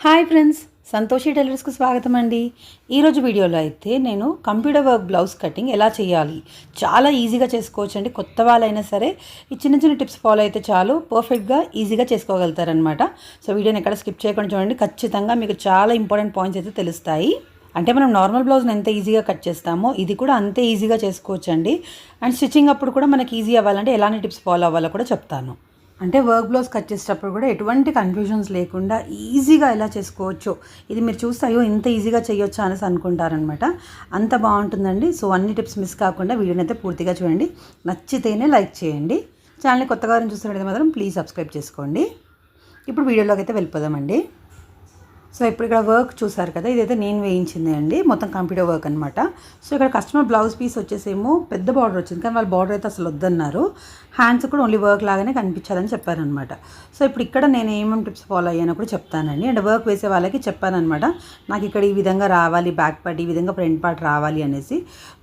Hi friends Santoshi టైలర్స్కి స్వాగతం అండి ఈరోజు వీడియోలో అయితే నేను కంప్యూటర్ వర్క్ బ్లౌజ్ కటింగ్ ఎలా చేయాలి చాలా ఈజీగా చేసుకోవచ్చు అండి కొత్త వాళ్ళైనా సరే ఈ చిన్న చిన్న టిప్స్ ఫాలో అయితే చాలు పర్ఫెక్ట్గా ఈజీగా చేసుకోగలుగుతారనమాట సో వీడియోని ఎక్కడ స్కిప్ చేయకుండా చూడండి. ఖచ్చితంగా మీకు చాలా ఇంపార్టెంట్ పాయింట్స్ అయితే తెలుస్తాయి. అంటే మనం నార్మల్ బ్లౌజ్ని ఎంత ఈజీగా కట్ చేస్తామో ఇది కూడా అంతే ఈజీగా చేసుకోవచ్చండి. అండ్ స్టిచ్చింగ్ అప్పుడు కూడా మనకి ఈజీ అవ్వాలంటే ఎలాంటి టిప్స్ ఫాలో అవ్వాలో కూడా చెప్తాను. అంటే వర్క్ బ్లౌజ్ కట్ చేసేటప్పుడు కూడా ఎటువంటి కన్ఫ్యూజన్స్ లేకుండా ఈజీగా ఎలా చేసుకోవచ్చో? ఇది మీరు చూస్తే అయ్యో ఇంత ఈజీగా చేయొచ్చా అనేసి అనుకుంటారనమాట అంత బాగుంటుందండి. సో అన్ని టిప్స్ మిస్ కాకుండా వీడియోని అయితే పూర్తిగా చూడండి. నచ్చితేనే లైక్ చేయండి. ఛానల్ని కొత్తగా చూస్తున్నట్లయితే మాత్రం ప్లీజ్ సబ్స్క్రైబ్ చేసుకోండి. ఇప్పుడు వీడియోలోకి అయితే వెళ్ళిపోదామండి. సో ఇప్పుడు ఇక్కడ వర్క్ చూసారు కదా ఇదైతే నేను వేయించింది అండి. మొత్తం కంప్యూటర్ వర్క్ అనమాట సో ఇక్కడ కస్టమర్ బ్లౌజ్ పీస్ వచ్చేసేమో పెద్ద బార్డర్ వచ్చింది. కానీ వాళ్ళ బార్డర్ అయితే అసలు వద్దన్నారు. హ్యాండ్స్ కూడా ఓన్లీ వర్క్ లాగానే కనిపించాలని చెప్పారనమాట సో ఇప్పుడు ఇక్కడ నేను ఏమేమి టిప్స్ ఫాలో అయ్యానో కూడా చెప్తానండి. అండ్ వర్క్ వేసే వాళ్ళకి చెప్పానమాట నాకు ఇక్కడ ఈ విధంగా రావాలి బ్యాక్ పార్ట్ ఈ విధంగా ఫ్రంట్ పార్ట్ రావాలి అనేసి.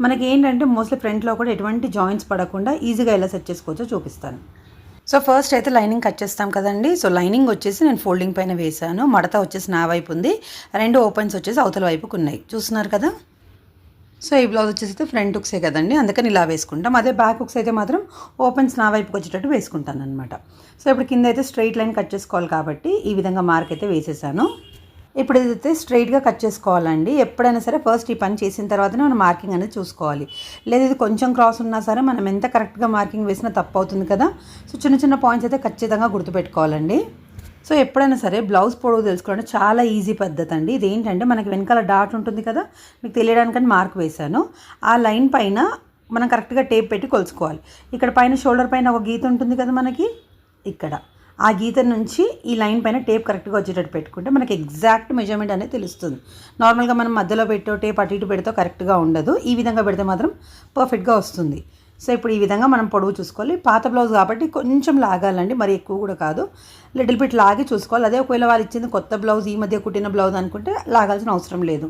మనకి ఏంటంటే మోస్ట్లీ ఫ్రంట్లో కూడా ఎటువంటి జాయింట్స్ పడకుండా ఈజీగా ఎలా సెట్ చేసుకోవచ్చో చూపిస్తాను. సో ఫస్ట్ అయితే లైనింగ్ కట్ చేస్తాం కదండి. సో లైనింగ్ వచ్చేసి నేను ఫోల్డింగ్ పైన వేసాను మడత వచ్చేసి నా వైపు ఉంది. రెండు ఓపెన్స్ వచ్చేసి అవతల వైపుకు ఉన్నాయి. చూస్తున్నారు కదా? సో ఈ బ్లౌజ్ వచ్చేసి అయితే ఫ్రంట్ హుక్సే కదండి. అందుకని ఇలా వేసుకుంటాం. అదే బ్యాక్ హుక్స్ అయితే మాత్రం ఓపెన్స్ నా వైపుకి వచ్చేటట్టు వేసుకుంటాను అనమాట సో ఇప్పుడు కింద అయితే స్ట్రైట్ లైన్ కట్ చేసుకోవాలి కాబట్టి ఈ విధంగా మార్క్ అయితే వేసేసాను. ఇప్పుడు ఇదైతే స్ట్రైట్గా కట్ చేసుకోవాలండి. ఎప్పుడైనా సరే ఫస్ట్ ఈ పని చేసిన తర్వాతనే మనం మార్కింగ్ అనేది చూసుకోవాలి. లేదు ఇది కొంచెం క్రాస్ ఉన్నా సరే మనం ఎంత కరెక్ట్గా మార్కింగ్ వేసినా తప్పు అవుతుంది కదా. సో చిన్న చిన్న పాయింట్స్ అయితే ఖచ్చితంగా గుర్తుపెట్టుకోవాలండి. సో ఎప్పుడైనా సరే బ్లౌజ్ పొడవు తెలుసుకోవడం చాలా ఈజీ పద్ధతి అండి ఇది ఏంటంటే మనకి వెనకాల డాట్ ఉంటుంది కదా. మీకు తెలియడానికని మార్క్ వేశాను. ఆ లైన్ పైన మనం కరెక్ట్గా టేప్ పెట్టి కొలుచుకోవాలి. ఇక్కడ పైన షోల్డర్ పైన ఒక గీత ఉంటుంది కదా మనకి. ఇక్కడ. ఆ గీత నుంచి ఈ లైన్ పైన టేప్ కరెక్ట్గా వచ్చేటట్టు పెట్టుకుంటే మనకి ఎగ్జాక్ట్ మెజర్మెంట్ అనేది తెలుస్తుంది. నార్మల్గా మనం మధ్యలో పెట్టో టేప్ అటు ఇటు పెడితే కరెక్ట్గా ఉండదు. ఈ విధంగా పెడితే మాత్రం పర్ఫెక్ట్గా వస్తుంది. సో ఇప్పుడు ఈ విధంగా మనం పొడవు చూసుకోవాలి. పాత బ్లౌజ్ కాబట్టి కొంచెం లాగాలండి మరి ఎక్కువ కూడా కాదు. లిటిల్ బిట్ లాగి చూసుకోవాలి. అదే ఒకవేళ వాళ్ళు ఇచ్చింది కొత్త బ్లౌజ్ ఈ మధ్య కుట్టిన బ్లౌజ్ అనుకుంటే లాగాల్సిన అవసరం లేదు.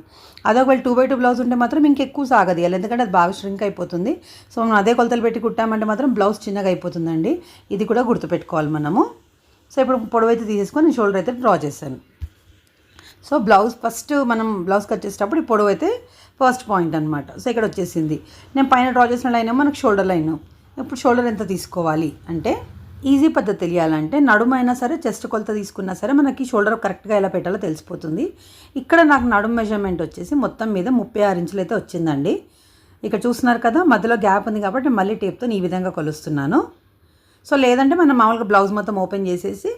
అదే ఒకవేళ టూ బై టూ బ్లౌజ్ ఉంటే మాత్రం ఇంకెక్కువ సాగదీయాలి ఎందుకంటే అది బాగా ష్రింక్ అయిపోతుంది. సో మనం అదే కొలతలు పెట్టి కుట్టామంటే మాత్రం బ్లౌజ్ చిన్నగా అయిపోతుందండి. ఇది కూడా గుర్తుపెట్టుకోవాలి మనము. సో ఇప్పుడు పొడవు అయితే తీసేసుకొని నేను షోల్డర్ అయితే డ్రా చేశాను. సో బ్లౌజ్ ఫస్ట్ మనం బ్లౌజ్ కట్ చేసేటప్పుడు ఈ పొడవు అయితే ఫస్ట్ పాయింట్ అనమాట సో ఇక్కడ వచ్చేసింది. నేను పైన డ్రా చేసిన లైన్ మనకు షోల్డర్ లైన్ ఇప్పుడు షోల్డర్ ఎంత తీసుకోవాలి? అంటే ఈజీ పద్ధతి తెలియాలంటే నడుమైనా సరే చెస్ట్ కొలత తీసుకున్నా సరే మనకి షోల్డర్ కరెక్ట్గా ఎలా పెట్టాలో తెలిసిపోతుంది. ఇక్కడ నాకు నడుము మెజర్మెంట్ వచ్చేసి మొత్తం మీద ముప్పై ఆరు ఇంచులు అయితే వచ్చిందండి. ఇక్కడ చూస్తున్నారు కదా మధ్యలో గ్యాప్ ఉంది కాబట్టి మళ్ళీ టేప్తో ఈ విధంగా కొలుస్తున్నాను. సో లేదంటే మనం మామూలుగా బ్లౌజ్ మొత్తం ఓపెన్ చేసేసి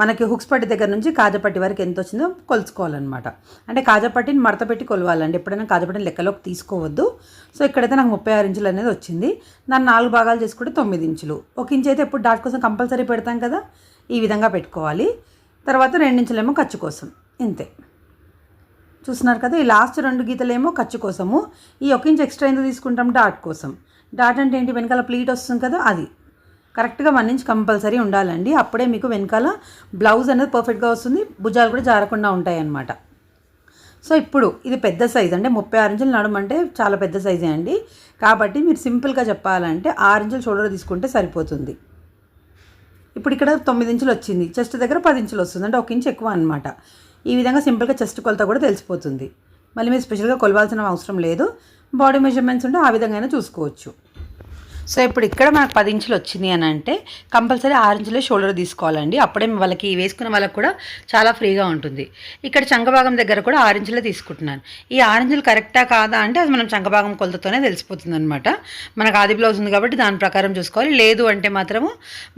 మనకి హుక్స్ పట్టి దగ్గర నుంచి కాజపట్టి వరకు ఎంత వచ్చిందో కొలుచుకోవాలన్నమాట. అంటే కాజపట్టిని మడత పెట్టి కొలవాలండి. ఎప్పుడైనా కాజపట్టిని లెక్కలోకి తీసుకోవద్దు. సో ఇక్కడైతే నాకు ముప్పై ఆరు ఇంచులు అనేది వచ్చింది. దాన్ని నాలుగు భాగాలు చేసుకుంటే తొమ్మిది ఇంచులు. ఒక ఇంచు అయితే ఎప్పుడు డాట్ కోసం కంపల్సరీ పెడతాం కదా ఈ విధంగా పెట్టుకోవాలి. తర్వాత రెండించులేమో ఖర్చు కోసం. ఇంతే. చూస్తున్నారు కదా ఈ లాస్ట్ రెండు గీతలేమో ఖర్చు కోసము. ఈ ఒక ఇంచు ఎక్స్ట్రా ఎందుకు తీసుకుంటాం? డాట్ కోసం. డాట్ అంటే ఏంటి? వెనకాల ప్లీట్ వస్తుంది కదా అది. కరెక్ట్గా వన్ ఇంచ్ కంపల్సరీ ఉండాలండి. అప్పుడే మీకు వెనకాల బ్లౌజ్ అనేది పర్ఫెక్ట్గా వస్తుంది. భుజాలు కూడా జారకుండా ఉంటాయి అన్నమాట సో ఇప్పుడు ఇది పెద్ద సైజ్ అంటే ముప్పై ఆరు ఇంచులు నడుము అంటే చాలా పెద్ద సైజే అండి. కాబట్టి మీరు సింపుల్గా చెప్పాలంటే ఆరు ఇంచులు షోల్డర్ తీసుకుంటే సరిపోతుంది. ఇప్పుడు ఇక్కడ తొమ్మిది ఇంచులు వచ్చింది. చెస్ట్ దగ్గర పది ఇంచులు వస్తుంది. అంటే ఒక ఇంచు ఎక్కువ అనమాట ఈ విధంగా సింపుల్గా చెస్ట్ కొలత కూడా తెలిసిపోతుంది. మళ్ళీ మీరు స్పెషల్గా కొలవాల్సిన అవసరం లేదు. బాడీ మెజర్మెంట్స్ ఉంటే ఆ విధంగా అయినా చూసుకోవచ్చు. సో ఇప్పుడు ఇక్కడ మనకు పది ఇంచులు వచ్చింది అని అంటే కంపల్సరీ ఆరు ఇంచులే షోల్డర్ తీసుకోవాలండి. అప్పుడే వాళ్ళకి వేసుకున్న వాళ్ళకి కూడా చాలా ఫ్రీగా ఉంటుంది. ఇక్కడ చంకభాగం దగ్గర కూడా ఆరు ఇంచులే తీసుకుంటున్నాను. ఈ ఆరు ఇంచులు కరెక్టా కాదా అంటే అది మనం చంకభాగం కొలతతోనే తెలిసిపోతుంది అనమాట మనకు ఆది బ్లౌజ్ ఉంది కాబట్టి దాని ప్రకారం చూసుకోవాలి. లేదు అంటే మాత్రము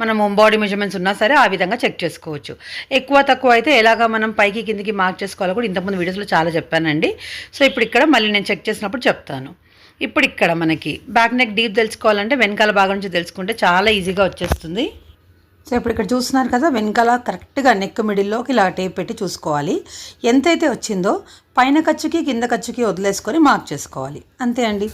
మనం బాడీ మెజర్మెంట్స్ ఉన్నా సరే ఆ విధంగా చెక్ చేసుకోవచ్చు. ఎక్కువ తక్కువ అయితే ఎలాగ మనం పైకి కిందికి మార్క్ చేసుకోవాలో కూడా ఇంతకుముందు వీడియోస్లో చాలా చెప్పానండి. సో ఇప్పుడు ఇక్కడ మళ్ళీ నేను చెక్ చేసినప్పుడు చెప్తాను. ఇప్పుడు ఇక్కడ మనకి బ్యాక్ నెక్ డీప్ తెలుసుకోవాలంటే వెనకాల భాగం నుంచి తెలుసుకుంటే చాలా ఈజీగా వచ్చేస్తుంది. సో ఇప్పుడు ఇక్కడ చూస్తున్నారు కదా వెనకాల కరెక్ట్గా నెక్ మిడిల్లోకి ఇలా టేప్ పెట్టి చూసుకోవాలి. ఎంతైతే వచ్చిందో పైన ఖర్చుకి కింద ఖర్చుకి వదిలేసుకొని మార్క్ చేసుకోవాలి. అంతే అండి.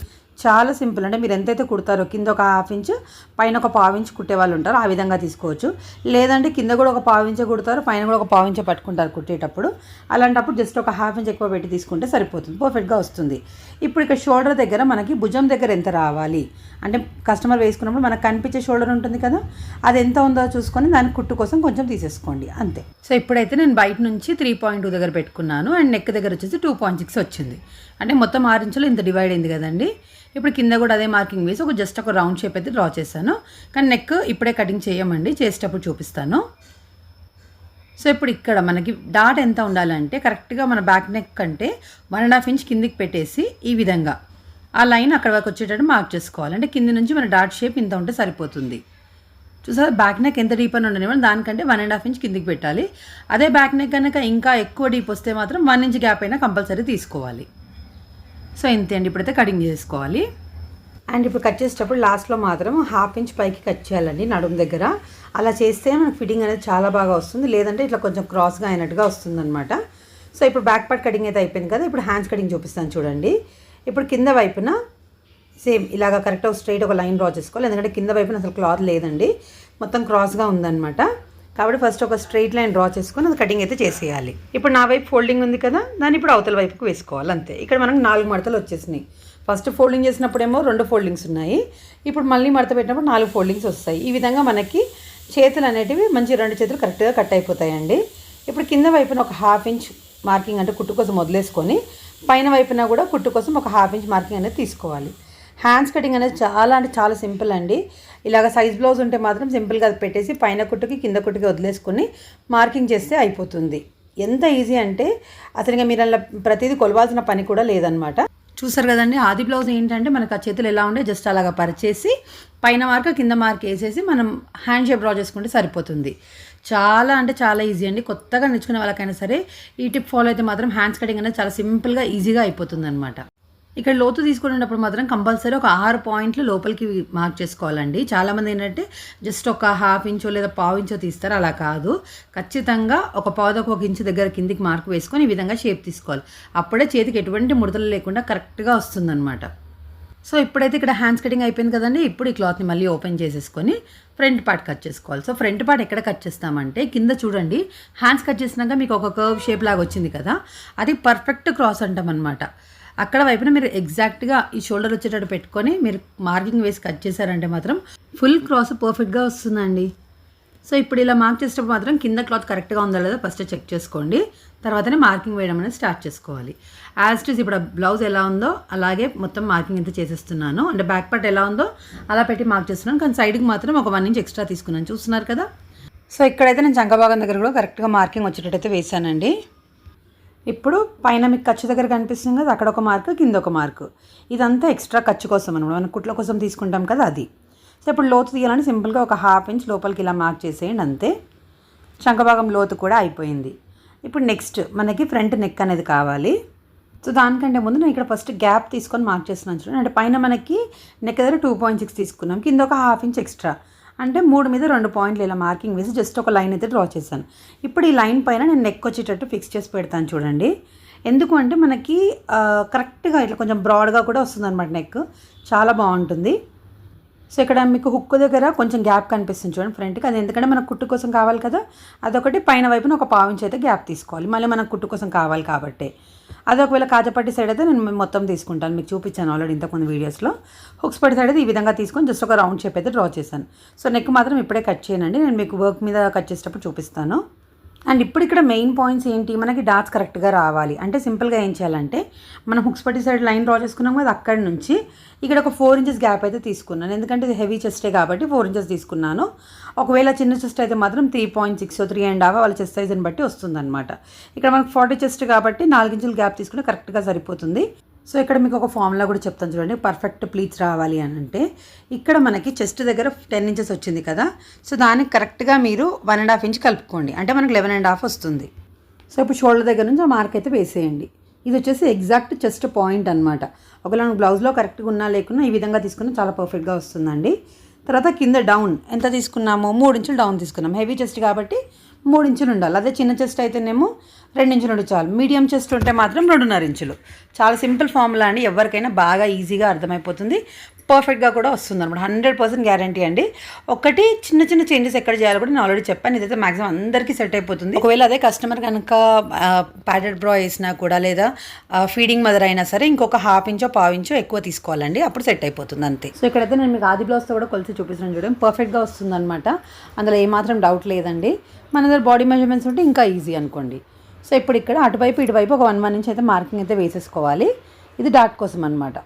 చాలా సింపుల్. అంటే మీరు ఎంతైతే కుడతారో కింద ఒక హాఫ్ ఇంచ్ పైన ఒక పావు ఇంచ్ కుట్టే వాళ్ళు ఉంటారు. ఆ విధంగా తీసుకోవచ్చు. లేదంటే కింద కూడా ఒక పావు ఇంచే కుడతారు పైన కూడా ఒక పావు ఇంచే పట్టుకుంటారు కుట్టేటప్పుడు. అలాంటప్పుడు జస్ట్ ఒక హాఫ్ ఇంచ్ ఎక్కువ పెట్టి తీసుకుంటే సరిపోతుంది పర్ఫెక్ట్గా వస్తుంది. ఇప్పుడు ఇక్కడ షోల్డర్ దగ్గర మనకి భుజం దగ్గర ఎంత రావాలి? అంటే కస్టమర్ వేసుకున్నప్పుడు మనకు కనిపించే షోల్డర్ ఉంటుంది కదా? అది ఎంత ఉందో చూసుకొని దాని కుట్టు కోసం కొంచెం తీసేసుకోండి అంతే. సో ఇప్పుడైతే నేను బయట నుంచి త్రీ పాయింట్ టూ దగ్గర పెట్టుకున్నాను. అండ్ నెక్ దగ్గర వచ్చేసి టూ పాయింట్ సిక్స్ వచ్చింది. అంటే మొత్తం ఆరు ఇంచులు ఇంత డివైడ్ అయింది కదండి. ఇప్పుడు కింద కూడా అదే మార్కింగ్ వేసి ఒక జస్ట్ ఒక రౌండ్ షేప్ అయితే డ్రా చేశాను. కానీ నెక్ ఇప్పుడే కటింగ్ చేయమండి చేసేటప్పుడు చూపిస్తాను. సో ఇప్పుడు ఇక్కడ మనకి డాట్ ఎంత ఉండాలంటే కరెక్ట్గా మన బ్యాక్ నెక్ కంటే వన్ అండ్ హాఫ్ ఇంచ్ కిందికి పెట్టేసి ఈ విధంగా. ఆ లైన్ అక్కడ వరకు వచ్చేటట్టు మార్క్ చేసుకోవాలి. అంటే కింది నుంచి మన డాట్ షేప్ ఇంత ఉంటే సరిపోతుంది. చూసారా బ్యాక్ నెక్ ఎంత డీప్ అని ఉండనివ్వండి దానికంటే వన్ అండ్ హాఫ్ ఇంచ్ కిందికి పెట్టాలి. అదే బ్యాక్ నెక్ కనుక ఇంకా ఎక్కువ డీప్ వస్తే మాత్రం వన్ ఇంచ్ గ్యాప్ అయినా కంపల్సరీ తీసుకోవాలి. సో ఇంతే అండి ఇప్పుడైతే కటింగ్ చేసుకోవాలి. అండ్ ఇప్పుడు కట్ చేసేటప్పుడు లాస్ట్లో మాత్రం హాఫ్ ఇంచ్ పైకి కట్ చేయాలండి నడుము దగ్గర. అలా చేస్తే మనకు ఫిట్టింగ్ అనేది చాలా బాగా వస్తుంది. లేదంటే ఇట్లా కొంచెం క్రాస్గా అయినట్టుగా వస్తుంది అనమాట సో ఇప్పుడు బ్యాక్ పార్ట్ కటింగ్ అయితే అయిపోయింది కదా ఇప్పుడు హ్యాండ్స్ కటింగ్ చూపిస్తాను చూడండి. ఇప్పుడు కింద వైపున సేమ్ ఇలాగ కరెక్ట్గా స్ట్రైట్ ఒక లైన్ డ్రా చేసుకోవాలి. ఎందుకంటే కింద వైపున అసలు క్లాత్ లేదండి. మొత్తం క్రాస్గా ఉందన్నమాట. కాబట్టి ఫస్ట్ ఒక స్ట్రైట్ లైన్ డ్రా చేసుకొని అది కటింగ్ అయితే చేసేయాలి. ఇప్పుడు నా వైపు ఫోల్డింగ్ ఉంది కదా దాన్ని ఇప్పుడు అవతల వైపుకి వేసుకోవాలి అంతే. ఇక్కడ మనకు నాలుగు మడతలు వచ్చేసినాయి. ఫస్ట్ ఫోల్డింగ్ చేసినప్పుడేమో రెండు ఫోల్డింగ్స్ ఉన్నాయి. ఇప్పుడు మళ్ళీ మడత పెట్టినప్పుడు నాలుగు ఫోల్డింగ్స్ వస్తాయి. ఈ విధంగా మనకి చేతులు అనేటివి మంచి రెండు చేతులు కరెక్ట్గా కట్ అయిపోతాయండి. ఇప్పుడు కింద వైపున ఒక హాఫ్ ఇంచ్ మార్కింగ్ అంటే కుట్టు కోసం వదిలేసుకొని పైన వైపున కూడా కుట్టు కోసం ఒక హాఫ్ ఇంచ్ మార్కింగ్ అనేది తీసుకోవాలి. హ్యాండ్స్ కటింగ్ అనేది చాలా అంటే చాలా సింపుల్ అండి. ఇలాగ సైజ్ బ్లౌజ్ ఉంటే మాత్రం సింపుల్గా అది పెట్టేసి పైన కుట్టుకి కింద కుట్టుకి వదిలేసుకొని మార్కింగ్ చేస్తే అయిపోతుంది. ఎంత ఈజీ అంటే అసలు ఇంకా మీరు అలా ప్రతిదీ కొలవాల్సిన పని కూడా లేదనమాట చూసారు కదండి ఆది బ్లౌజ్ ఏంటంటే మనకు ఆ చేతులు ఎలా ఉండే జస్ట్ అలాగా పరిచేసి పైన మార్క్ కింద మార్క్ వేసేసి మనం హ్యాండ్ షేప్ డ్రా చేసుకుంటే సరిపోతుంది. చాలా అంటే చాలా ఈజీ అండి. కొత్తగా నేర్చుకునే వాళ్ళకైనా సరే ఈ టిప్ ఫాలో అయితే మాత్రం హ్యాండ్స్ కటింగ్ అనేది చాలా సింపుల్గా ఈజీగా అయిపోతుంది అనమాట ఇక్కడ లోతు తీసుకునేటప్పుడు మాత్రం కంపల్సరీ ఒక ఆరు పాయింట్లు లోపలికి మార్క్ చేసుకోవాలండి. చాలామంది ఏంటంటే జస్ట్ ఒక హాఫ్ ఇంచో లేదా పావు ఇంచో తీస్తారు. అలా కాదు. ఖచ్చితంగా ఒక పావుదొక ఒక ఇంచు దగ్గర కిందికి మార్క్ వేసుకొని ఈ విధంగా షేప్ తీసుకోవాలి. అప్పుడే చేతికి ఎటువంటి ముడతలు లేకుండా కరెక్ట్గా వస్తుందన్నమాట. సో ఇప్పుడైతే ఇక్కడ హ్యాండ్స్ కటింగ్ అయిపోయింది కదండి. ఇప్పుడు ఈ క్లాత్ని మళ్ళీ ఓపెన్ చేసేసుకొని ఫ్రంట్ పార్ట్ కట్ చేసుకోవాలి. సో ఫ్రంట్ పార్ట్ ఎక్కడ కట్ చేస్తామంటే కింద చూడండి. హ్యాండ్స్ కట్ చేసినాక మీకు ఒక కర్వ్ షేప్ లాగా వచ్చింది కదా. అది పర్ఫెక్ట్ క్రాస్ అంటాం అనమాట అక్కడ వైపున మీరు ఎగ్జాక్ట్గా ఈ షోల్డర్ వచ్చేటట్టు పెట్టుకొని మీరు మార్కింగ్ వేసి కట్ చేశారంటే మాత్రం ఫుల్ క్రాస్ పర్ఫెక్ట్గా వస్తుందండి. సో ఇప్పుడు ఇలా మార్క్ చేసేటప్పుడు మాత్రం కింద క్లాత్ కరెక్ట్గా ఉందా లేదా ఫస్ట్ చెక్ చేసుకోండి. తర్వాతనే మార్కింగ్ వేయడం అనేది స్టార్ట్ చేసుకోవాలి. యాజ్ ఇట్ ఇప్పుడు బ్లౌజ్ ఎలా ఉందో అలాగే మొత్తం మార్కింగ్ అయితే చేసేస్తున్నాను. అంటే బ్యాక్ పార్ట్ ఎలా ఉందో అలా పెట్టి మార్క్ చేస్తున్నాను. కానీ సైడ్కి మాత్రం ఒక వన్ ఇంచ్ ఎక్స్ట్రా తీసుకున్నాను. చూస్తున్నారు కదా? సో ఇక్కడైతే నేను చంకభాగం దగ్గర కూడా కరెక్ట్గా మార్కింగ్ వచ్చేటట్టయితే వేసానండి. ఇప్పుడు పైన మీకు ఖర్చు దగ్గర కనిపిస్తుంది కదా అక్కడ ఒక మార్క్ కింద ఒక మార్క్. ఇదంతా ఎక్స్ట్రా ఖర్చు కోసం అనమాట. మనం కుట్ల కోసం తీసుకుంటాం కదా అది. సో ఇప్పుడు లోతు తీయాలని సింపుల్గా ఒక హాఫ్ ఇంచ్ లోపలికి ఇలా మార్క్ చేసేయండి అంతే. శంఖభాగం లోతు కూడా అయిపోయింది. ఇప్పుడు నెక్స్ట్ మనకి ఫ్రంట్ నెక్ అనేది కావాలి. సో దానికంటే ముందు నేను ఇక్కడ ఫస్ట్ గ్యాప్ తీసుకొని మార్క్ చేస్తున్నాను చూడండి. అంటే పైన మనకి నెక్ దగ్గర టూ పాయింట్ సిక్స్ తీసుకున్నాం. కింద ఒక హాఫ్ ఇంచ్ ఎక్స్ట్రా. అంటే మూడు మీద రెండు పాయింట్లు ఇలా మార్కింగ్ వేసి జస్ట్ ఒక లైన్ అయితే డ్రా చేశాను. ఇప్పుడు ఈ లైన్ పైన నేను నెక్ వచ్చేటట్టు ఫిక్స్ చేసి పెడతాను చూడండి. ఎందుకు అంటే మనకి కరెక్ట్గా ఇట్లా కొంచెం బ్రాడ్గా కూడా వస్తుంది అనమాట నెక్ చాలా బాగుంటుంది. సో ఇక్కడ మీకు హుక్ దగ్గర కొంచెం గ్యాప్ కనిపిస్తుంది చూడండి ఫ్రంట్కి అది ఎందుకంటే మనకు కుట్టు కోసం కావాలి కదా. అదొకటి పైన వైపున ఒక పావించి అయితే గ్యాప్ తీసుకోవాలి. మళ్ళీ మనకు కుట్టు కోసం కావాలి కాబట్టి. అది ఒకవేళ కాజపట్టి సైడ్ అయితే నేను మొత్తం తీసుకుంటాను. మీకు చూపించాను ఆల్రెడీ ఇంతకుముందు వీడియోస్లో హుక్స్ పట్టి సైడ్ అయితే ఈ విధంగా తీసుకొని జస్ట్ ఒక రౌండ్ షేప్ అయితే డ్రా చేశాను. సో నెక్ మాత్రం ఇప్పుడే కట్ చేయనండి. నేను మీకు వర్క్ మీద కట్ చేసేటప్పుడు చూపిస్తాను. అండ్ ఇప్పుడు ఇక్కడ మెయిన్ పాయింట్స్ ఏంటి? మనకి డాట్స్ కరెక్ట్గా రావాలి. అంటే సింపుల్గా ఏం చేయాలంటే మనం హుక్స్ పట్టి సైడ్ లైన్ డ్రా చేసుకున్నాం కదా అక్కడి నుంచి ఇక్కడ ఒక ఫోర్ ఇంచెస్ గ్యాప్ అయితే తీసుకున్నాను. ఎందుకంటే ఇది హెవీ చెస్టే కాబట్టి ఫోర్ ఇంచెస్ తీసుకున్నాను. ఒకవేళ చిన్న చెస్ట్ అయితే మాత్రం three point six three and half వాళ్ళ చెస్ట్ సైజ్ని బట్టి వస్తుందన్నమాట. ఇక్కడ మనకు ఫార్టీ చెస్ట్ కాబట్టి నాలుగు ఇంచుల గ్యాప్ తీసుకుంటే కరెక్ట్గా సరిపోతుంది. సో ఇక్కడ మీకు ఒక ఫార్ములా కూడా చెప్తాను చూడండి. పర్ఫెక్ట్ ప్లీట్స్ రావాలి అని అంటే ఇక్కడ మనకి చెస్ట్ దగ్గర టెన్ ఇంచెస్ వచ్చింది కదా. సో దానికి కరెక్ట్గా మీరు వన్ అండ్ హాఫ్ ఇంచ్ కలుపుకోండి. అంటే మనకు లెవెన్ అండ్ హాఫ్ వస్తుంది. సో ఇప్పుడు షోల్డర్ దగ్గర నుంచి ఆ మార్క్ అయితే వేసేయండి. ఇది వచ్చేసి ఎగ్జాక్ట్ చెస్ట్ పాయింట్ అనమాట ఒకవేళ మనకు బ్లౌజ్లో కరెక్ట్గా ఉన్నా లేకున్నా ఈ విధంగా తీసుకున్నా చాలా పర్ఫెక్ట్గా వస్తుందండి. తర్వాత కింద డౌన్ ఎంత తీసుకున్నామో? మూడు ఇంచులు డౌన్ తీసుకున్నాం. హెవీ చెస్ట్ కాబట్టి మూడు ఇంచులు ఉండాలి. అదే చిన్న చెస్ట్ అయితేనేమో రెండు ఇంచులు ఉంటే చాలు. మీడియం చెస్ట్ ఉంటే మాత్రం రెండున్నర ఇంచులు. చాలా సింపుల్ ఫార్ములా అండి. ఎవరికైనా బాగా ఈజీగా అర్థమైపోతుంది. పర్ఫెక్ట్గా కూడా వస్తుంది అనమాట హండ్రెడ్ పర్సెంట్ గ్యారంటీ అండి. ఒకటి చిన్న చిన్న చేంజెస్ ఎక్కడ చేయాలో కూడా నేను ఆల్రెడీ చెప్పాను. ఇదైతే మాక్సిమం అందరికీ సెట్ అయిపోతుంది. ఒకవేళ అదే కస్టమర్ కనుక ప్యాడెడ్ బ్రా వేసినా కూడా లేదా ఫీడింగ్ మదర్ అయినా సరే ఇంకొక హాఫ్ ఇంచో పావు ఇంచో ఎక్కువ తీసుకోవాలండి. అప్పుడు సెట్ అయిపోతుంది అంతే. సో ఇక్కడైతే నేను మీకు ఆది బ్లౌజ్తో కూడా కొలిసి చూపిస్తున్నాను చూడండి. పర్ఫెక్ట్గా వస్తుంది అనమాట అందులో ఏమాత్రం డౌట్ లేదండి. మన దగ్గర బాడీ మెజర్మెంట్స్ ఉంటే ఇంకా ఈజీ అనుకోండి. సో ఇప్పుడు ఇక్కడ అటువైపు ఇటువైపు ఒక వన్ వన్ ఇంచ్ అయితే మార్కింగ్ అయితే వేసేసుకోవాలి. ఇది డాట్ కోసం అనమాట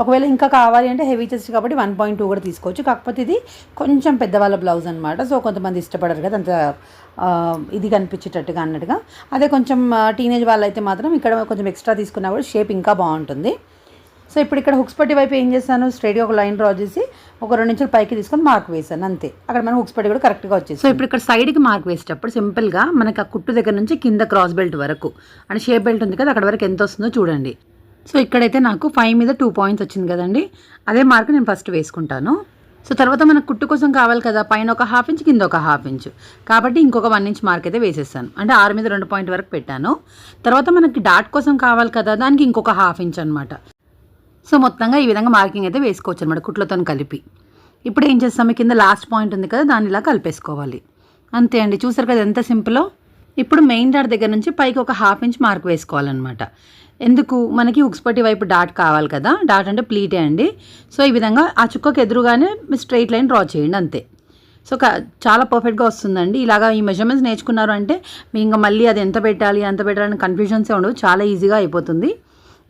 ఒకవేళ ఇంకా కావాలి అంటే హెవీ చెస్ట్ కాబట్టి వన్ పాయింట్ టూ కూడా తీసుకోవచ్చు. కాకపోతే ఇది కొంచెం పెద్దవాళ్ళ బ్లౌజ్ అనమాట సో కొంతమంది ఇష్టపడరు కదా అంత ఇది కనిపించేటట్టుగా అన్నట్టుగా. అదే కొంచెం టీనేజ్ వాళ్ళైతే మాత్రం ఇక్కడ కొంచెం ఎక్స్ట్రా తీసుకున్నా కూడా షేప్ ఇంకా బాగుంటుంది. సో ఇప్పుడు ఇక్కడ హుక్స్ పట్టి వైపు ఏం చేశాను? స్ట్రైట్గా ఒక లైన్ డ్రా చేసి ఒక రెండు ఇంచులు పైకి తీసుకొని మార్క్ వేసాను అంతే. అక్కడ మనం హుక్స్ పట్టి కూడా కరెక్ట్గా వచ్చేసి సో ఇప్పుడు ఇక్కడ సైడ్కి మార్క్ వేసేటప్పుడు సింపుల్గా మనకి ఆ కుట్టు దగ్గర నుంచి కింద క్రాస్ బెల్ట్ వరకు అంటే షేప్ బెల్ట్ ఉంది కదా అక్కడ వరకు ఎంత వస్తుందో చూడండి. సో ఇక్కడైతే నాకు ఫైవ్ మీద టూ పాయింట్స్ వచ్చింది కదండి. అదే మార్క్ నేను ఫస్ట్ వేసుకుంటాను. సో తర్వాత మనకు కుట్టు కోసం కావాలి కదా పైన ఒక హాఫ్ ఇంచ్ కింద ఒక హాఫ్ ఇంచ్ కాబట్టి ఇంకొక వన్ ఇంచ్ మార్క్ అయితే వేసేస్తాను అంటే ఆరు మీద రెండు పాయింట్ వరకు పెట్టాను. తర్వాత మనకి డాట్ కోసం కావాలి కదా దానికి ఇంకొక హాఫ్ ఇంచ్ అనమాట సో మొత్తంగా ఈ విధంగా మార్కింగ్ అయితే వేసుకోవచ్చు అనమాట కుట్లతో కలిపి. ఇప్పుడు ఏం చేస్తాము కింద లాస్ట్ పాయింట్ ఉంది కదా దాన్ని ఇలా కలిపేసుకోవాలి. అంతే అండి. చూసారు కదా ఎంత సింపులో ఇప్పుడు మెయిన్ డాట్ దగ్గర నుంచి పైకి ఒక హాఫ్ ఇంచ్ మార్క్ వేసుకోవాలన్నమాట. ఎందుకు? మనకి ఉక్స్పట్టి వైపు డాట్ కావాలి కదా. డాట్ అంటే ప్లీటే అండి. సో ఈ విధంగా ఆ చుక్కకు ఎదురుగానే స్ట్రైట్ లైన్ డ్రా చేయండి అంతే. సో చాలా పర్ఫెక్ట్గా వస్తుందండి. ఇలాగా ఈ మెజర్మెంట్స్ నేర్చుకున్నారు అంటే మీ ఇంకా మళ్ళీ అది ఎంత పెట్టాలి ఎంత పెట్టాలని కన్ఫ్యూజన్సే ఉండవు. చాలా ఈజీగా అయిపోతుంది.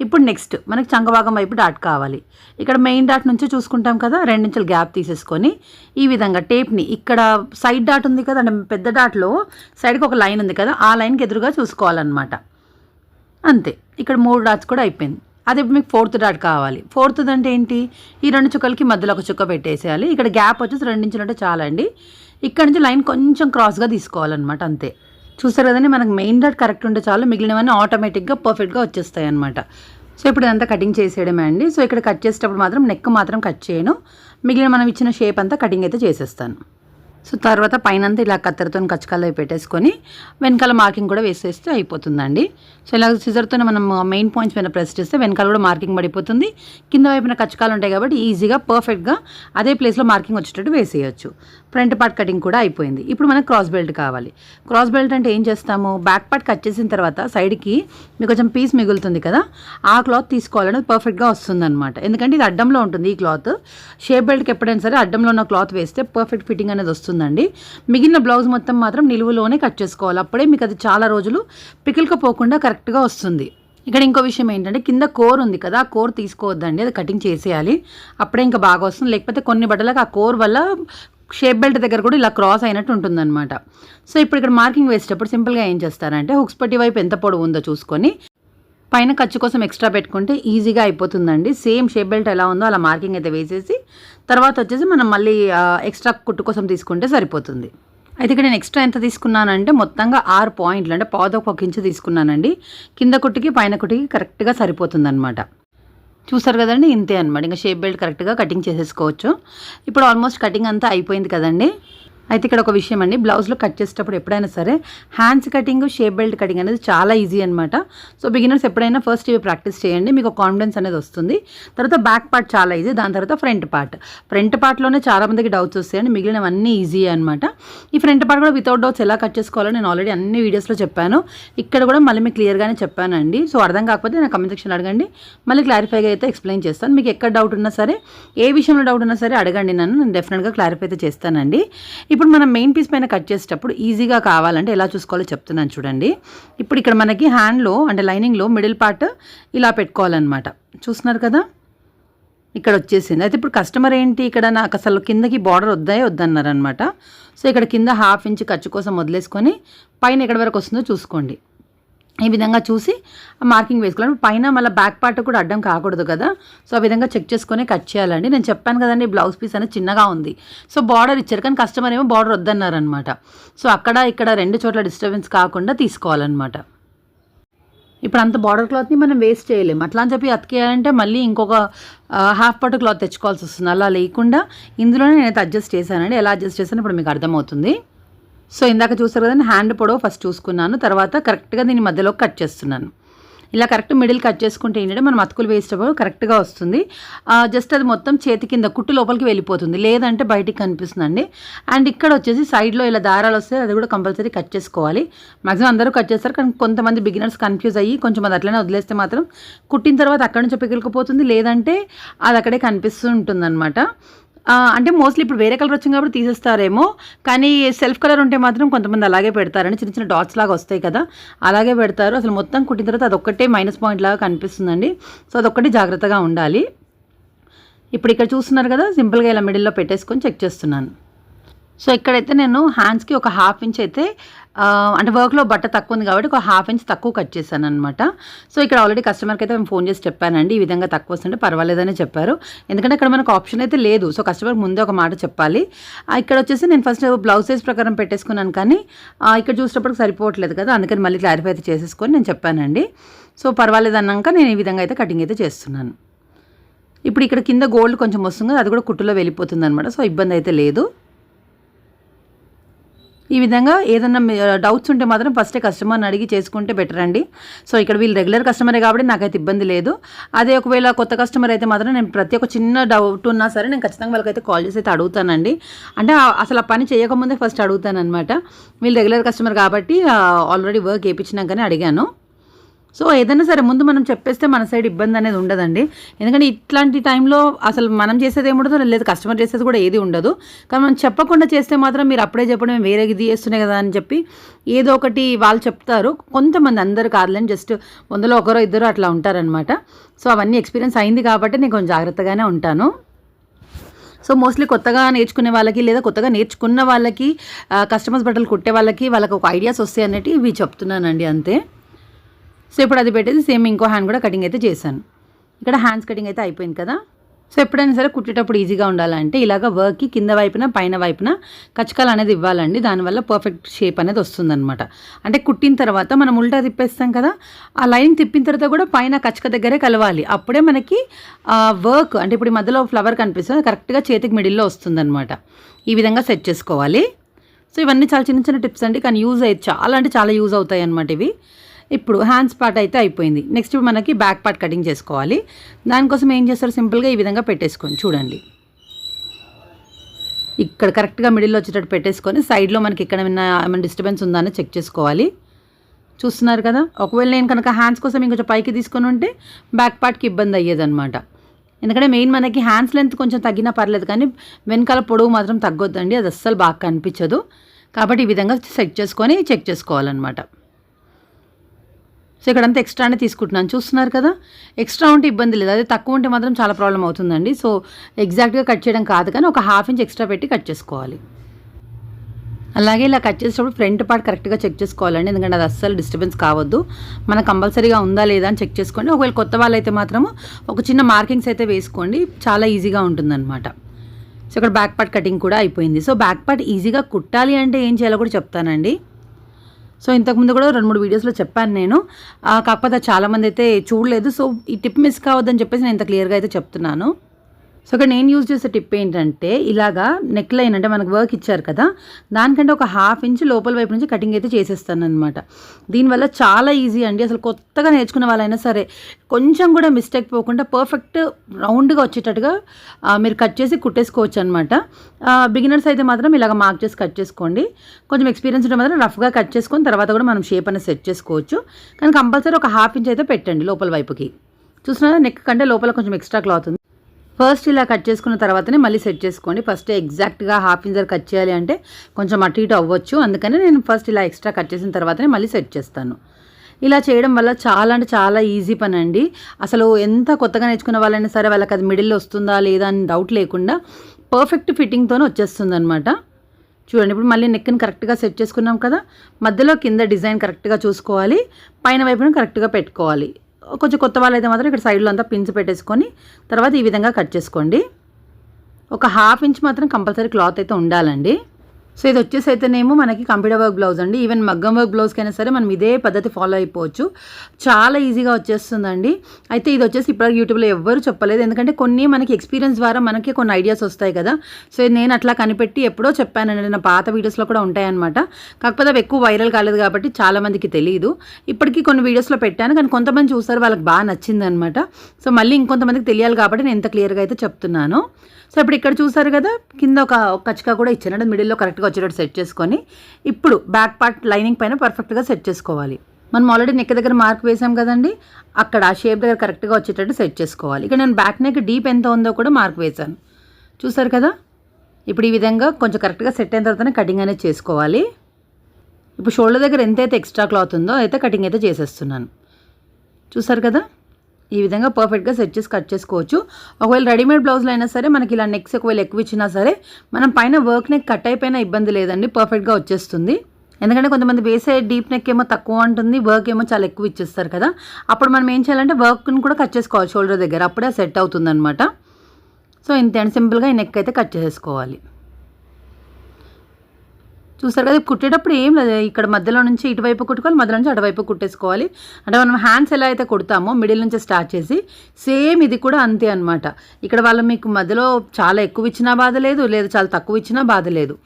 ఇప్పుడు నెక్స్ట్ మనకి చంగభాగం వైపు డాట్ కావాలి. ఇక్కడ మెయిన్ డాట్ నుంచి చూసుకుంటాం కదా రెండించులు గ్యాప్ తీసేసుకొని ఈ విధంగా టేప్ని ఇక్కడ సైడ్ డాట్ ఉంది కదా అంటే పెద్ద డాట్లో సైడ్కి ఒక లైన్ ఉంది కదా ఆ లైన్కి ఎదురుగా చూసుకోవాలన్నమాట. అంతే. ఇక్కడ మూడు డాట్స్ కూడా అయిపోయింది. అదే మీకు ఫోర్త్ డాట్ కావాలి. ఫోర్త్ అంటే ఏంటి? ఈ రెండు చుక్కలకి మధ్యలో ఒక చుక్క పెట్టేసేయాలి. ఇక్కడ గ్యాప్ వచ్చేసి రెండు ఇంచులు అంటే చాలా అండి ఇక్కడ నుంచి లైన్ కొంచెం క్రాస్గా తీసుకోవాలన్నమాట అంతే. చూసారు కదండి మనకు మెయిన్ డాట్ కరెక్ట్ ఉంటే చాలు మిగిలినవన్నీ ఆటోమేటిక్గా పర్ఫెక్ట్గా వచ్చేస్తాయి అనమాట సో ఇప్పుడు ఇదంతా కటింగ్ చేసేయడమే అండి. సో ఇక్కడ కట్ చేసేటప్పుడు మాత్రం నెక్ మాత్రం కట్ చేయను. మిగిలిన మనం ఇచ్చిన షేప్ అంతా కటింగ్ అయితే చేసేస్తాను. సో తర్వాత పైన అంతా ఇలా కత్తెరతో కచ్చకాలు పెట్టేసుకొని వెనకాల మార్కింగ్ కూడా వేసేస్తే అయిపోతుందండి. సో ఇలా సిజర్తో మనం మెయిన్ పాయింట్స్ మీద ప్రెస్ చేస్తే వెనకాల కూడా మార్కింగ్ పడిపోతుంది. కింద వైపున కచ్చకాలు ఉంటాయి కాబట్టి ఈజీగా పర్ఫెక్ట్గా అదే ప్లేస్లో మార్కింగ్ వచ్చేటట్టు వేసేయచ్చు. ఫ్రంట్ పార్ట్ కటింగ్ కూడా అయిపోయింది. ఇప్పుడు మనకు క్రాస్ బెల్ట్ కావాలి. క్రాస్ బెల్ట్ అంటే ఏం చేస్తాము? బ్యాక్ పార్ట్ కట్ చేసిన తర్వాత సైడ్కి మీకు కొంచెం పీస్ మిగులుతుంది కదా ఆ క్లాత్ తీసుకోవాలనేది పర్ఫెక్ట్గా వస్తుంది అనమాట ఎందుకంటే ఇది అడ్డంలో ఉంటుంది ఈ క్లాత్. షేప్ బెల్ట్కి ఎప్పుడైనా సరే అడ్డంలో ఉన్న క్లాత్ వేస్తే పర్ఫెక్ట్ ఫిట్టింగ్ అనేది వస్తుందండి. మిగిలిన బ్లౌజ్ మొత్తం మాత్రం నిలువులోనే కట్ చేసుకోవాలి. అప్పుడే మీకు అది చాలా రోజులు పికిల్కపోకుండా కరెక్ట్గా వస్తుంది. ఇక్కడ ఇంకో విషయం ఏంటంటే కింద కోర్ ఉంది కదా ఆ కోర్ తీసుకోవద్దండి. అది కటింగ్ చేసేయాలి. అప్పుడే ఇంకా బాగా వస్తుంది. లేకపోతే కొన్ని బట్టలకు ఆ కోర్ వల్ల షేప్ బెల్ట్ దగ్గర కూడా ఇలా క్రాస్ అయినట్టు ఉంటుందన్నమాట. సో ఇప్పుడు ఇక్కడ మార్కింగ్ వేసేటప్పుడు సింపుల్గా ఏం చేస్తారంటే హుక్స్ పట్టి వైపు ఎంత పొడవు ఉందో చూసుకొని పైన ఖర్చు కోసం ఎక్స్ట్రా పెట్టుకుంటే ఈజీగా అయిపోతుందండి. సేమ్ షేప్ బెల్ట్ ఎలా ఉందో అలా మార్కింగ్ అయితే వేసేసి తర్వాత వచ్చేసి మనం మళ్ళీ ఎక్స్ట్రా కుట్టు కోసం తీసుకుంటే సరిపోతుంది. అయితే ఇక్కడ నేను ఎక్స్ట్రా ఎంత తీసుకున్నానంటే మొత్తంగా ఆరు పాయింట్లు అంటే పాదొక ఒక ఇంచు తీసుకున్నానండి. కింద కుట్టుకి పైన కుట్టుకి కరెక్ట్గా సరిపోతుందన్నమాట. చూసారు కదండి? ఇంతే అనమాట ఇంకా షేప్ బెల్ట్ కరెక్ట్గా కటింగ్ చేసేసుకోవచ్చు. ఇప్పుడు ఆల్మోస్ట్ కటింగ్ అంతా అయిపోయింది కదండి? అయితే ఇక్కడ ఒక విషయం అండి. బ్లౌజ్లో కట్ చేసేటప్పుడు ఎప్పుడైనా సరే hands cutting shape belt cutting అనేది చాలా ఈజీ అనమాట సో బిగినర్స్ ఎప్పుడైనా ఫస్ట్ ఇవి ప్రాక్టీస్ చేయండి. మీకు కాన్ఫిడెన్స్ అనేది వస్తుంది. తర్వాత బ్యాక్ పార్ట్ చాలా ఈజీ దాని తర్వాత ఫ్రంట్ పార్ట్ ఫ్రంట్ పార్ట్లోనే చాలామందికి డౌట్స్ వస్తాయండి. మిగిలినవన్నీ ఈజీ అనమాట ఈ ఫ్రంట్ పార్ట్ కూడా వితౌట్ డౌట్స్ ఎలా కట్ చేసుకోవాలో నేను ఆల్రెడీ అన్ని వీడియోస్లో చెప్పాను. ఇక్కడ కూడా మళ్ళీ మీకు క్లియర్గానే చెప్పానండి. సో అర్థం కాకపోతే నా కమెంట్ సెక్షన్ అడగండి. మళ్ళీ క్లారిఫైగా అయితే ఎక్స్ప్లెయిన్ చేస్తాను. మీకు ఎక్కడ డౌట్ ఉన్నా సరే ఏ విషయంలో డౌట్ ఉన్నా సరే అడగండి నన్ను. నేను డెఫినెట్గా క్లారిఫై అయితే చేస్తానండి. ఇప్పుడు మనం మెయిన్ పీస్ పైన కట్ చేసేటప్పుడు ఈజీగా కావాలంటే ఎలా చూసుకోవాలో చెప్తున్నాను చూడండి. ఇప్పుడు ఇక్కడ మనకి హ్యాండ్లో అంటే లైనింగ్లో మిడిల్ పార్ట్ ఇలా పెట్టుకోవాలన్నమాట. చూస్తున్నారు కదా? ఇక్కడ వచ్చేసింది. అయితే ఇప్పుడు కస్టమర్ ఏంటి? ఇక్కడ నాకు అసలు కిందకి బార్డర్ వద్దాయే వద్దన్నారనమాట సో ఇక్కడ కింద హాఫ్ ఇంచ్ ఖర్చు కోసం వదిలేసుకొని పైన ఎక్కడి వరకు వస్తుందో చూసుకోండి. ఈ విధంగా చూసి మార్కింగ్ వేసుకోవాలి. పైన మళ్ళీ బ్యాక్ పార్ట్ కూడా అడ్డం కాకూడదు కదా. సో ఆ విధంగా చెక్ చేసుకొని కట్ చేయాలండి. నేను చెప్పాను కదండి బ్లౌజ్ పీస్ అనేది చిన్నగా ఉంది. సో బార్డర్ ఇచ్చారు కానీ కస్టమర్ ఏమో బార్డర్ వద్దన్నారనమాట. సో అక్కడ ఇక్కడ రెండు చోట్ల డిస్టర్బెన్స్ కాకుండా తీసుకోవాలన్నమాట. ఇప్పుడు అంత బార్డర్ క్లాత్ని మనం వేస్ట్ చేయలేము. అట్లా అని చెప్పి అతికేయాలంటే మళ్ళీ ఇంకొక హాఫ్ పట్టు క్లాత్ తెచ్చుకోవాల్సి వస్తుంది. అలా లేకుండా ఇందులోనే నేనైతే అడ్జస్ట్ చేశానండి. ఎలా అడ్జస్ట్ చేశాను ఇప్పుడు మీకు అర్థమవుతుంది. సో ఇందాక చూసారు కదా హ్యాండ్ పొడవు ఫస్ట్ చూసుకున్నాను. తర్వాత కరెక్ట్గా దీని మధ్యలో కట్ చేస్తున్నాను. ఇలా కరెక్ట్ మిడిల్ కట్ చేసుకుంటే ఏంటంటే మనం అతుకులు వేసేటప్పుడు కరెక్ట్గా వస్తుంది. జస్ట్ అది మొత్తం చేతి కింద కుట్టు లోపలికి వెళ్ళిపోతుంది. లేదంటే బయటికి కనిపిస్తుందండి. అండ్ ఇక్కడ వచ్చేసి సైడ్లో ఇలా దారాలు వస్తే అది కూడా కంపల్సరీ కట్ చేసుకోవాలి. మాక్సిమం అందరూ కట్ చేస్తారు కానీ కొంతమంది బిగినర్స్ కన్ఫ్యూజ్ అయ్యి కొంచెం అది అట్లనే వదిలేస్తే మాత్రం కుట్టిన తర్వాత అక్కడి నుంచి పిగిలికపోతుంది లేదంటే అది అక్కడే కనిపిస్తూ ఉంటుందన్నమాట. అంటే మోస్ట్లీ ఇప్పుడు వేరే కలర్ వచ్చింది కాబట్టి తీసేస్తారేమో కానీ సెల్ఫ్ కలర్ ఉంటే మాత్రం కొంతమంది అలాగే పెడతారండి చిన్న చిన్న డాట్స్ లాగా వస్తాయి కదా అలాగే పెడతారు. అసలు మొత్తం కుట్టిన తర్వాత అదొక్కటే మైనస్ పాయింట్ లాగా కనిపిస్తుందండి. సో అదొక్కటి జాగ్రత్తగా ఉండాలి. ఇప్పుడు ఇక్కడ చూస్తున్నారు కదా సింపుల్గా ఇలా మిడిల్లో పెట్టేసుకొని చెక్ చేస్తున్నాను. సో ఇక్కడైతే నేను హ్యాండ్స్కి ఒక హాఫ్ ఇంచ్ అయితే అంటే వర్క్లో బట్ట తక్కువ ఉంది కాబట్టి ఒక హాఫ్ ఇంచ్ తక్కువ కట్ చేశాను అనమాట సో ఇక్కడ ఆల్రెడీ కస్టమర్కి అయితే మేము ఫోన్ చేసి చెప్పానండి ఈ విధంగా తక్కువ వస్తుంటే పర్వాలేదని చెప్పారు. ఎందుకంటే ఇక్కడ మనకు ఆప్షన్ అయితే లేదు. సో కస్టమర్ ముందే ఒక మాట చెప్పాలి. ఇక్కడ వచ్చేసి నేను ఫస్ట్ బ్లౌజ్ సైజ్ ప్రకారం పెట్టేసుకున్నాను కానీ ఇక్కడ చూసినప్పుడు సరిపోవట్లేదు కదా అందుకని మళ్ళీ క్లారిఫై అయితే చేసేసుకొని నేను చెప్పానండి. సో పర్వాలేదు అన్నాక నేను ఈ విధంగా అయితే కటింగ్ అయితే చేస్తున్నాను. ఇప్పుడు ఇక్కడ కింద గోల్డ్ కొంచెం వస్తుంది కదా, అది కూడా కుట్టులో వెళ్ళిపోతుంది అనమాట సో ఇబ్బంది అయితే లేదు. ఈ విధంగా ఏదన్నా డౌట్స్ ఉంటే మాత్రం ఫస్టే కస్టమర్ని అడిగి చేసుకుంటే బెటర్ అండి. సో ఇక్కడ వీళ్ళు రెగ్యులర్ కస్టమరే కాబట్టి నాకైతే ఇబ్బంది లేదు. అదే ఒకవేళ కొత్త కస్టమర్ అయితే మాత్రం నేను ప్రతి ఒక్క చిన్న డౌట్ ఉన్నా సరే నేను ఖచ్చితంగా వాళ్ళకైతే కాల్ చేసి అయితే అడుగుతానండి. అంటే అసలు ఆ పని చేయకముందే ఫస్ట్ అడుగుతాను అనమాట వీళ్ళు రెగ్యులర్ కస్టమర్ కాబట్టి ఆల్రెడీ వర్క్ వేయించినాకనే అడిగాను. సో ఏదైనా సరే ముందు మనం చెప్పేస్తే మన సైడ్ ఇబ్బంది అనేది ఉండదండి. ఎందుకంటే ఇట్లాంటి టైంలో అసలు మనం చేసేది ఏముండదు లేదు కస్టమర్ చేసేది కూడా ఏది ఉండదు. కానీ మనం చెప్పకుండా చేస్తే మాత్రం మీరు అప్పుడే చెప్పడం "మేము వేరే ఇది చేస్తున్నాయి కదా అని చెప్పి ఏదో ఒకటి వాళ్ళు చెప్తారు. కొంతమంది అందరు కాదులేని జస్ట్ వందలో ఒకరో ఇద్దరు అట్లా ఉంటారనమాట సో అవన్నీ ఎక్స్పీరియన్స్ అయింది కాబట్టి నేను కొంచెం జాగ్రత్తగానే ఉంటాను. సో మోస్ట్లీ కొత్తగా నేర్చుకునే వాళ్ళకి లేదా కొత్తగా నేర్చుకున్న వాళ్ళకి కస్టమర్స్ బట్టలు కుట్టే వాళ్ళకి వాళ్ళకి ఒక ఐడియాస్ వస్తాయి అన్నట్టు ఇవి చెప్తున్నానండి అంతే. సో ఇప్పుడు అది పెట్టేసి సేమ్ ఇంకో హ్యాండ్ కూడా కటింగ్ అయితే చేశాను. ఇక్కడ హ్యాండ్స్ కటింగ్ అయితే అయిపోయింది కదా. సో ఎప్పుడైనా సరే కుట్టేటప్పుడు ఈజీగా ఉండాలంటే ఇలాగ వర్క్కి కింద వైపున పైన వైపున కచకాలు అనేది ఇవ్వాలండి. దానివల్ల పర్ఫెక్ట్ షేప్ అనేది వస్తుందన్నమాట. అంటే కుట్టిన తర్వాత మనం ఉల్టా తిప్పేస్తాం కదా ఆ లైన్ తిప్పిన తర్వాత కూడా పైన కచక దగ్గరే కలవాలి. అప్పుడే మనకి వర్క్ అంటే ఇప్పుడు ఈ మధ్యలో ఫ్లవర్ కనిపిస్తుంది కరెక్ట్గా చేతికి మిడిల్లో వస్తుందన్నమాట. ఈ విధంగా సెట్ చేసుకోవాలి. సో ఇవన్నీ చాలా చిన్న చిన్న టిప్స్ అండి. కానీ యూజ్ అయ్యి చాలా అంటే చాలా యూజ్ అవుతాయి అన్నమాట ఇవి. ఇప్పుడు హ్యాండ్స్ పార్ట్ అయితే అయిపోయింది. నెక్స్ట్ మనకి బ్యాక్ పార్ట్ కటింగ్ చేసుకోవాలి. దానికోసం ఏం చేస్తారు? సింపుల్గా ఈ విధంగా పెట్టేసుకోండి చూడండి. ఇక్కడ కరెక్ట్గా మిడిల్లో వచ్చేటట్టు పెట్టేసుకొని సైడ్లో మనకి ఇక్కడ ఏమైనా ఏమైనా డిస్టర్బెన్స్ ఉందా అని చెక్ చేసుకోవాలి. చూస్తున్నారు కదా? ఒకవేళ నేను కనుక హ్యాండ్స్ కోసం ఇంకొంచెం పైకి తీసుకొని ఉంటే బ్యాక్ పార్ట్కి ఇబ్బంది అయ్యేదన్నమాట. ఎందుకంటే మెయిన్ మనకి హ్యాండ్స్ లెంత్ కొంచెం తగ్గినా పర్లేదు కానీ వెనకాల పొడవు మాత్రం తగ్గొద్దండి. అది అస్సలు బాగా కనిపించదు. కాబట్టి ఈ విధంగా సెట్ చేసుకొని చెక్ చేసుకోవాలన్నమాట. సో ఇక్కడంతా ఎక్స్ట్రానే తీసుకుంటున్నాను. చూస్తున్నారు కదా? ఎక్స్ట్రా ఉంటే ఇబ్బంది లేదు. అదే తక్కువ ఉంటే మాత్రం చాలా ప్రాబ్లం అవుతుందండి. సో ఎగ్జాక్ట్గా కట్ చేయడం కాదు కానీ ఒక హాఫ్ ఇంచ్ ఎక్స్ట్రా పెట్టి కట్ చేసుకోవాలి. అలాగే ఇలా కట్ చేసేటప్పుడు ఫ్రంట్ పార్ట్ కరెక్ట్గా చెక్ చేసుకోవాలండి. ఎందుకంటే అది అస్సలు డిస్టర్బెన్స్ కావద్దు. మనకు కంపల్సరీగా ఉందా లేదా అని చెక్ చేసుకోండి. ఒకవేళ కొత్త వాళ్ళైతే మాత్రము ఒక చిన్న మార్కింగ్స్ అయితే వేసుకోండి. చాలా ఈజీగా ఉంటుందన్నమాట. సో ఇక్కడ బ్యాక్ పార్ట్ కటింగ్ కూడా అయిపోయింది. సో బ్యాక్ పార్ట్ ఈజీగా కుట్టాలి అంటే ఏం చేయాలో కూడా చెప్తానండి. సో ఇంతకుముందు కూడా రెండు మూడు వీడియోస్లో చెప్పాను నేను. కాకపోతే చాలామంది అయితే చూడలేదు. సో ఈ టిప్ మిస్ కావద్దని చెప్పేసి నేను ఇంత క్లియర్గా అయితే చెప్తున్నాను. సో ఇక్కడ నేను యూజ్ చేసే టిప్ ఏంటంటే ఇలాగా నెక్ లైన్ అంటే మనకు వర్క్ ఇచ్చారు కదా దానికంటే ఒక హాఫ్ ఇంచ్ లోపల వైపు నుంచి కటింగ్ అయితే చేసేస్తాను అనమాట దీనివల్ల చాలా ఈజీ అండి. అసలు కొత్తగా నేర్చుకునే వాళ్ళైనా సరే కొంచెం కూడా మిస్టేక్ పోకుండా పర్ఫెక్ట్ రౌండ్గా వచ్చేటట్టుగా మీరు కట్ చేసి కుట్టేసుకోవచ్చు అనమాట బిగినర్స్ అయితే మాత్రం ఇలాగ మార్క్ చేసి కట్ చేసుకోండి. కొంచెం ఎక్స్పీరియన్స్ ఉంటే మాత్రం రఫ్గా కట్ చేసుకొని తర్వాత కూడా మనం షేప్ అనేది సెట్ చేసుకోవచ్చు. కానీ కంపల్సరీ ఒక హాఫ్ ఇంచ్ అయితే పెట్టండి లోపల వైపుకి. చూసినా నెక్ కంటే లోపల కొంచెం ఎక్స్ట్రా క్లాత్ ఉంది. ఫస్ట్ ఇలా కట్ చేసుకున్న తర్వాతనే మళ్ళీ సెట్ చేసుకోండి. ఫస్ట్ ఎగ్జాక్ట్గా హాఫ్ ఇంజర్ కట్ చేయాలి అంటే కొంచెం అటు ఇటు అవ్వచ్చు. అందుకని నేను ఫస్ట్ ఇలా ఎక్స్ట్రా కట్ చేసిన తర్వాతనే మళ్ళీ సెట్ చేస్తాను. ఇలా చేయడం వల్ల చాలా అంటే చాలా ఈజీ పని అండి. అసలు ఎంత కొత్తగా నేర్చుకున్న వాళ్ళైనా సరే వాళ్ళకి అది మిడిల్ వస్తుందా లేదా అని డౌట్ లేకుండా పర్ఫెక్ట్ ఫిట్టింగ్తోనే వచ్చేస్తుంది అనమాట చూడండి ఇప్పుడు మళ్ళీ నెక్ని కరెక్ట్గా సెట్ చేసుకున్నాం కదా. మధ్యలో కింద డిజైన్ కరెక్ట్గా చూసుకోవాలి. పైన వైపున కరెక్ట్గా పెట్టుకోవాలి. కొంచెం కొత్త వాళ్ళైతే మాత్రం ఇక్కడ సైడ్లో అంతా పిన్స్ పెట్టేసుకొని తర్వాత ఈ విధంగా కట్ చేసుకోండి. ఒక హాఫ్ ఇంచ్ మాత్రం కంపల్సరీ క్లాత్ అయితే ఉండాలండి. సో ఇది వచ్చేసి అయితేనేమో మనకి కంప్యూటర్ వర్క్ బ్లౌజ్ అండి. ఈవెన్ మగ్గం వర్క్ బ్లౌజ్కైనా సరే మనం ఇదే పద్ధతి ఫాలో అయిపోవచ్చు. చాలా ఈజీగా వచ్చేస్తుందండి. అయితే ఇది వచ్చేసి ఇప్పుడు యూట్యూబ్లో ఎవ్వరు చెప్పలేదు. ఎందుకంటే కొన్ని మనకి ఎక్స్పీరియన్స్ ద్వారా మనకి కొన్ని ఐడియాస్ వస్తాయి కదా. సో నేను అట్లా కనిపెట్టి ఎప్పుడో చెప్పానండి నా పాత వీడియోస్లో కూడా ఉంటాయన్నమాట. కాకపోతే అవి ఎక్కువ వైరల్ కాలేదు కాబట్టి చాలామందికి తెలియదు ఇప్పటికీ కొన్ని వీడియోస్లో పెట్టాను. కానీ కొంతమంది చూస్తారు వాళ్ళకి బాగా నచ్చింది అనమాట సో మళ్ళీ ఇంకొంతమందికి తెలియాలి కాబట్టి నేను ఇంత క్లియర్గా అయితే చెప్తున్నాను. సో ఇప్పుడు ఇక్కడ చూసారు కదా కింద ఒక ఒక కచ్చిక కూడా ఇచ్చాను. అంటే మిడిల్లో కరెక్ట్గా వచ్చేటట్టు సెట్ చేసుకొని ఇప్పుడు బ్యాక్ పార్ట్ లైనింగ్ పైన పర్ఫెక్ట్గా సెట్ చేసుకోవాలి. మనం ఆల్రెడీ నెక్ దగ్గర మార్క్ వేసాం కదండి అక్కడ ఆ షేప్ దగ్గర కరెక్ట్గా వచ్చేటట్టు సెట్ చేసుకోవాలి. ఇక నేను బ్యాక్ నెక్ డీప్ ఎంత ఉందో కూడా మార్క్ వేశాను. చూసారు కదా? ఇప్పుడు ఈ విధంగా కొంచెం కరెక్ట్గా సెట్ అయిన తర్వాతనే కటింగ్ అనేది చేసుకోవాలి. ఇప్పుడు షోల్డర్ దగ్గర ఎంతైతే ఎక్స్ట్రా క్లాత్ ఉందో అయితే కటింగ్ అయితే చేసేస్తున్నాను. చూసారు కదా? ఈ విధంగా పర్ఫెక్ట్గా సెట్ చేసి కట్ చేసుకోవచ్చు. ఒకవేళ రెడీమేడ్ బ్లౌజ్లో అయినా సరే మనకి ఇలా నెక్స్ ఒకవేళ ఎక్కువ ఇచ్చినా సరే మనం పైన వర్క్ నెక్ కట్ అయిపోయినా ఇబ్బంది లేదండి పర్ఫెక్ట్గా వచ్చేస్తుంది. ఎందుకంటే కొంతమంది వేసే డీప్ నెక్ ఏమో తక్కువ ఉంటుంది వర్క్ ఏమో చాలా ఎక్కువ ఇచ్చేస్తారు కదా. అప్పుడు మనం ఏం చేయాలంటే వర్క్ని కూడా కట్ చేసుకోవాలి షోల్డర్ దగ్గర అప్పుడే సెట్ అవుతుందనమాట సో ఇంత సింపుల్గా ఈ నెక్ అయితే కట్ చేసుకోవాలి చూసారు కదా కుట్టేటప్పుడు ఏం లేదు. ఇక్కడ మధ్యలో నుంచి ఇటువైపు కుట్టుకోవాలి మధ్యలో నుంచి అటువైపు కుట్టేసుకోవాలి. అంటే మనం హ్యాండ్స్ ఎలా అయితే కుడతామో మిడిల్ నుంచి స్టార్ట్ చేసి సేమ్ ఇది కూడా అంతే అనమాట ఇక్కడ వాళ్ళు మీకు మధ్యలో చాలా ఎక్కువ ఇచ్చినా బాధ లేదు లేదా చాలా తక్కువ ఇచ్చినా బాధ లేదు.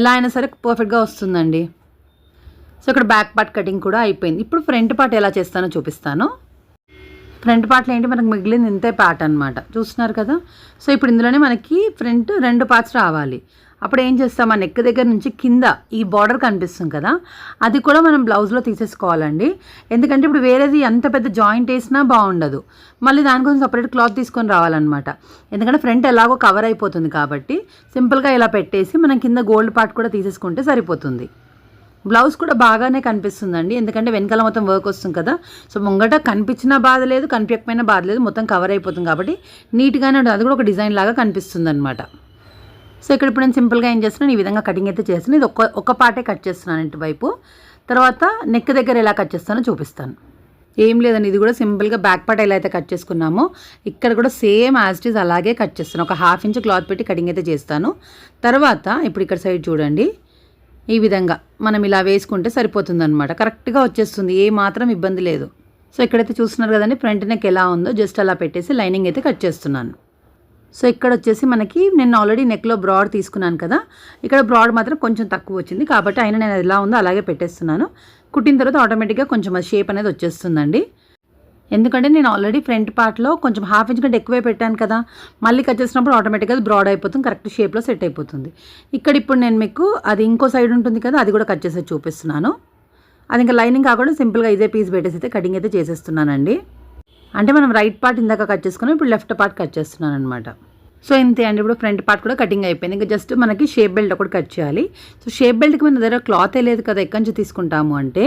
ఎలా అయినా సరే పర్ఫెక్ట్గా వస్తుందండి. సో ఇక్కడ బ్యాక్ పార్ట్ కటింగ్ కూడా అయిపోయింది. ఇప్పుడు ఫ్రంట్ పార్ట్ ఎలా చేస్తానో చూపిస్తాను. ఫ్రంట్ పార్ట్లో ఏంటి? మనకు మిగిలింది ఇంతే పార్ట్ అనమాట చూస్తున్నారు కదా? సో ఇప్పుడు ఇందులోనే మనకి ఫ్రంట్ రెండు పార్ట్స్ రావాలి. అప్పుడు ఏం చేస్తాం? ఆ నెక్ దగ్గర నుంచి కింద ఈ బార్డర్ కనిపిస్తుంది కదా అది కూడా మనం బ్లౌజ్లో తీసేసుకోవాలండి. ఎందుకంటే ఇప్పుడు వేరేది ఎంత పెద్ద జాయింట్ వేసినా బాగుండదు. మళ్ళీ దానికోసం సపరేట్ క్లాత్ తీసుకొని రావాలన్నమాట. ఎందుకంటే ఫ్రంట్ ఎలాగో కవర్ అయిపోతుంది కాబట్టి సింపుల్గా ఇలా పెట్టేసి మనం కింద గోల్డ్ పార్ట్ కూడా తీసేసుకుంటే సరిపోతుంది. బ్లౌజ్ కూడా బాగానే కనిపిస్తుందండి. ఎందుకంటే వెనకాల మొత్తం వర్క్ వస్తుంది కదా. సో ముంగట కనిపించినా బాధ లేదు కనిపించకపోయినా బాధ లేదు. మొత్తం కవర్ అయిపోతుంది కాబట్టి నీట్గానే ఉంటుంది. అది కూడా ఒక డిజైన్ లాగా కనిపిస్తుంది అనమాట సో ఇక్కడ ఇప్పుడు నేను సింపుల్గా ఏం చేస్తున్నాను ఈ విధంగా కటింగ్ అయితే చేస్తున్నాను. ఇది ఒక్క ఒక్క పార్టే కట్ చేస్తున్నాను ఇటువైపు. తర్వాత నెక్ దగ్గర ఎలా కట్ చేస్తానో చూపిస్తాను. ఏం లేదండి ఇది కూడా సింపుల్గా బ్యాక్ పార్ట్ ఎలా అయితే కట్ చేసుకున్నామో ఇక్కడ కూడా సేమ్ యాజ్ అలాగే కట్ చేస్తాను ఒక హాఫ్ ఇంచ్ క్లాత్ పెట్టి కటింగ్ అయితే చేస్తాను. తర్వాత ఇప్పుడు ఇక్కడ సైడ్ చూడండి. ఈ విధంగా మనం ఇలా వేసుకుంటే సరిపోతుందనమాట కరెక్ట్గా వచ్చేస్తుంది ఏ మాత్రం ఇబ్బంది లేదు. సో ఇక్కడైతే చూస్తున్నారు కదండి ఫ్రంట్ నెక్ ఎలా ఉందో జస్ట్ అలా పెట్టేసి లైనింగ్ అయితే కట్ చేస్తున్నాను. సో ఇక్కడ వచ్చేసి మనకి నేను ఆల్రెడీ నెక్లో బ్రాడ్ తీసుకున్నాను కదా. ఇక్కడ బ్రాడ్ మాత్రం కొంచెం తక్కువ వచ్చింది కాబట్టి అయినా నేను ఎలా ఉందో అలాగే పెట్టేస్తున్నాను. కుట్టిన తర్వాత ఆటోమేటిక్గా కొంచెం షేప్ అనేది వచ్చేస్తుందండి. ఎందుకంటే నేను ఆల్రెడీ ఫ్రంట్ పార్ట్లో కొంచెం హాఫ్ ఇంచ్ కంటే ఎక్కువే పెట్టాను కదా. మళ్ళీ కట్ చేసినప్పుడు ఆటోమేటిక్గా అది బ్రాడ్ అయిపోతుంది కరెక్ట్ షేప్లో సెట్ అయిపోతుంది. ఇక్కడ ఇప్పుడు నేను మీకు అది ఇంకో సైడ్ ఉంటుంది కదా అది కూడా కట్ చేసి చూపిస్తున్నాను. అది ఇంకా లైనింగ్ కాకుండా సింపుల్గా ఇదే పీస్ పెట్టేసి అయితే కటింగ్ అయితే చేసేస్తున్నానండి. అంటే మనం రైట్ పార్ట్ ఇందాక కట్ చేసుకున్నాం ఇప్పుడు లెఫ్ట్ పార్ట్ కట్ చేస్తున్నాను అనమాట సో ఇంతే అండి. ఇప్పుడు ఫ్రంట్ పార్ట్ కూడా కటింగ్ అయిపోయింది. ఇంకా జస్ట్ మనకి షేప్ బెల్ట్ ఒకటి కట్ చేయాలి. సో షేప్ బెల్ట్కి మన దగ్గర క్లాత్ లేదు కదా ఎక్కడి నుంచి తీసుకుంటాము అంటే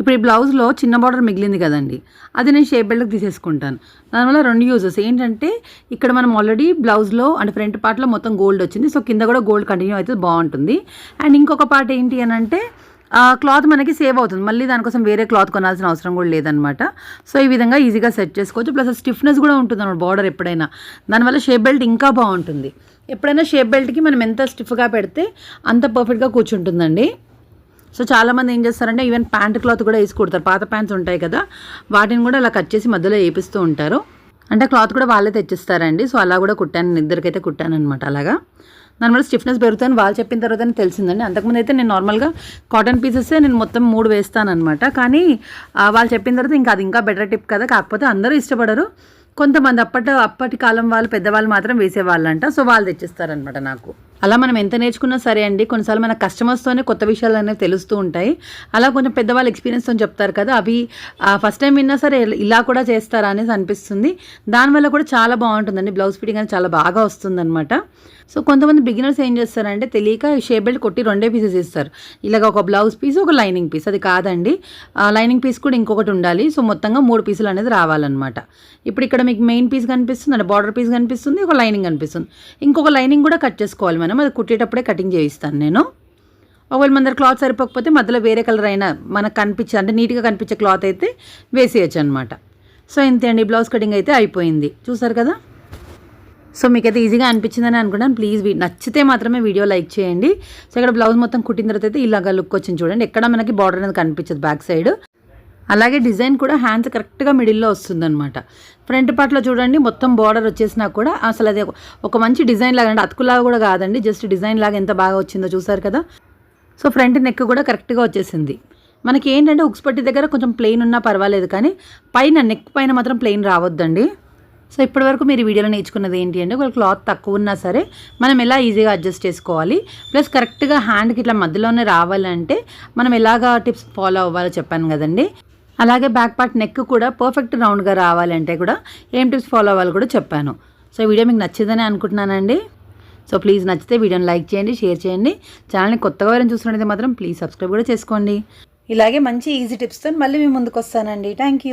ఇప్పుడు ఈ బ్లౌజ్లో చిన్న బార్డర్ మిగిలింది కదండి అది నేను షేప్ బెల్ట్కి తీసేసుకుంటాను. దానివల్ల రెండు యూజెస్ ఏంటంటే ఇక్కడ మనం ఆల్రెడీ బ్లౌజ్లో అంటే ఫ్రంట్ పార్ట్లో మొత్తం గోల్డ్ వచ్చింది. సో కింద కూడా గోల్డ్ కంటిన్యూ అయితే బాగుంటుంది. అండ్ ఇంకొక పార్ట్ ఏంటి అని అంటే క్లాత్ మనకి సేవ్ అవుతుంది. మళ్ళీ దానికోసం వేరే క్లాత్ కొనాల్సిన అవసరం కూడా లేదనమాట. సో ఈ విధంగా ఈజీగా సెట్ చేసుకోవచ్చు. ప్లస్ స్టిఫ్నెస్ కూడా ఉంటుంది అనమాట బార్డర్ ఎప్పుడైనా. దానివల్ల షేప్ బెల్ట్ ఇంకా బాగుంటుంది. ఎప్పుడైనా షేప్ బెల్ట్కి మనం ఎంత స్టిఫ్గా పెడితే అంత పర్ఫెక్ట్గా కూర్చుంటుందండి. సో చాలామంది ఏం చేస్తారంటే ఈవెన్ ప్యాంట్ క్లాత్ కూడా వేసి కుడతారు. పాత ప్యాంట్స్ ఉంటాయి కదా వాటిని కూడా అలా కట్ చేసి మధ్యలో వేపిస్తూ ఉంటారు. అంటే క్లాత్ కూడా వాళ్ళే తెచ్చిస్తారండి. సో అలా కూడా కుట్టాను. ఇద్దరికైతే కుట్టాను అనమాట అలాగా. దానివల్ల స్టిఫ్నెస్ పెరుగుతుందని వాళ్ళు చెప్పిన తర్వాతనే తెలిసిందండి. అంతకుముందు అయితే నేను నార్మల్గా కాటన్ పీసెస్ నేను మొత్తం మూడు వేస్తానమాట కానీ వాళ్ళు చెప్పిన తర్వాత ఇంకా అది ఇంకా బెటర్ టిప్ కదా. కాకపోతే అందరూ ఇష్టపడరు. కొంతమంది అప్పటి అప్పటి కాలం వాళ్ళు పెద్దవాళ్ళు మాత్రం వేసేవాళ్ళంట. సో వాళ్ళు తెచ్చిస్తారనమాట నాకు. అలా మనం ఎంత నేర్చుకున్నా సరే అండి కొన్నిసార్లు మన కస్టమర్స్తోనే కొత్త విషయాలు అనేవి తెలుస్తూ ఉంటాయి. అలా కొంచెం పెద్దవాళ్ళు ఎక్స్పీరియన్స్తో చెప్తారు కదా అవి ఫస్ట్ టైం విన్నా సరే ఇలా కూడా చేస్తారా అనేసి అనిపిస్తుంది. దానివల్ల కూడా చాలా బాగుంటుందండి బ్లౌజ్ ఫిట్టింగ్ అనేది చాలా బాగా వస్తుందన్నమాట. సో కొంతమంది బిగినర్స్ ఏం చేస్తారంటే తెలియక షేప్ బెల్ట్ కొట్టి రెండే పీసెస్ ఇస్తారు. ఇలాగ ఒక బ్లౌజ్ పీస్ ఒక లైనింగ్ పీస్ అది కాదండి. లైనింగ్ పీస్ కూడా ఇంకొకటి ఉండాలి. సో మొత్తంగా మూడు పీసులు అనేది రావాలన్నమాట. ఇప్పుడు ఇక్కడ మీకు మెయిన్ పీస్ కనిపిస్తుంది అంటే బార్డర్ పీస్ కనిపిస్తుంది ఒక లైనింగ్ కనిపిస్తుంది. ఇంకొక లైనింగ్ కూడా కట్ చేసుకోవాలి మనం. అది కుట్టేటప్పుడే కటింగ్ చేయిస్తాను నేను. ఒకవేళ మన దగ్గర క్లాత్ సరిపోకపోతే మధ్యలో వేరే కలర్ అయినా మనకు కనిపించే అంటే నీట్గా కనిపించే క్లాత్ అయితే వేసేయచ్చు అనమాట సో ఇంతే అండి. బ్లౌజ్ కటింగ్ అయితే అయిపోయింది. చూసారు కదా? సో మీకైతే ఈజీగా అనిపించిందని అనుకున్నాను ప్లీజ్ నచ్చితే మాత్రమే వీడియో లైక్ చేయండి. సో ఇక్కడ బ్లౌజ్ మొత్తం కుట్టిన తర్వాత అయితే ఇలాగ లుక్ వచ్చింది చూడండి. ఎక్కడ మనకి బార్డర్ అనేది కనిపించదు బ్యాక్ సైడ్ అలాగే డిజైన్ కూడా హ్యాండ్స్ కరెక్ట్గా మిడిల్లో వస్తుందన్నమాట. ఫ్రంట్ పార్ట్లో చూడండి మొత్తం బార్డర్ వచ్చేసినా కూడా అసలు అది ఒక- మంచి డిజైన్ లాగా అంటే అతుకులాగా కూడా కాదండి జస్ట్ డిజైన్ లాగా ఎంత బాగా వచ్చిందో చూసారు కదా? సో ఫ్రంట్ నెక్ కూడా కరెక్ట్గా వచ్చేసింది. మనకి ఏంటంటే ఉక్స్పట్టి దగ్గర కొంచెం ప్లెయిన్ ఉన్నా పర్వాలేదు కానీ పైన నెక్ పైన మాత్రం ప్లెయిన్ రావద్దండి. సో ఇప్పటివరకు మీరు వీడియోలో నేర్చుకున్నది ఏంటి అంటే ఒక క్లాత్ తక్కువ ఉన్నా సరే మనం ఎలా ఈజీగా అడ్జస్ట్ చేసుకోవాలి ప్లస్ కరెక్ట్గా హ్యాండ్కి ఇట్లా మధ్యలోనే రావాలంటే మనం ఎలాగా టిప్స్ ఫాలో అవ్వాలో చెప్పాను కదండి. అలాగే బ్యాక్ పార్ట్ నెక్ కూడా పర్ఫెక్ట్ రౌండ్గా రావాలంటే కూడా ఏం టిప్స్ ఫాలో అవ్వాలి కూడా చెప్పాను. సో వీడియో మీకు నచ్చిందని అనుకుంటున్నానండి. సో ప్లీజ్ నచ్చితే వీడియోని లైక్ చేయండి షేర్ చేయండి. ఛానల్ని కొత్తగా ఎవరైనా చూస్తున్నట్టయితే మాత్రం ప్లీజ్ సబ్స్క్రైబ్ కూడా చేసుకోండి. ఇలాగే మంచి ఈజీ టిప్స్తో మళ్ళీ మీ ముందుకు వస్తానండి. Thank you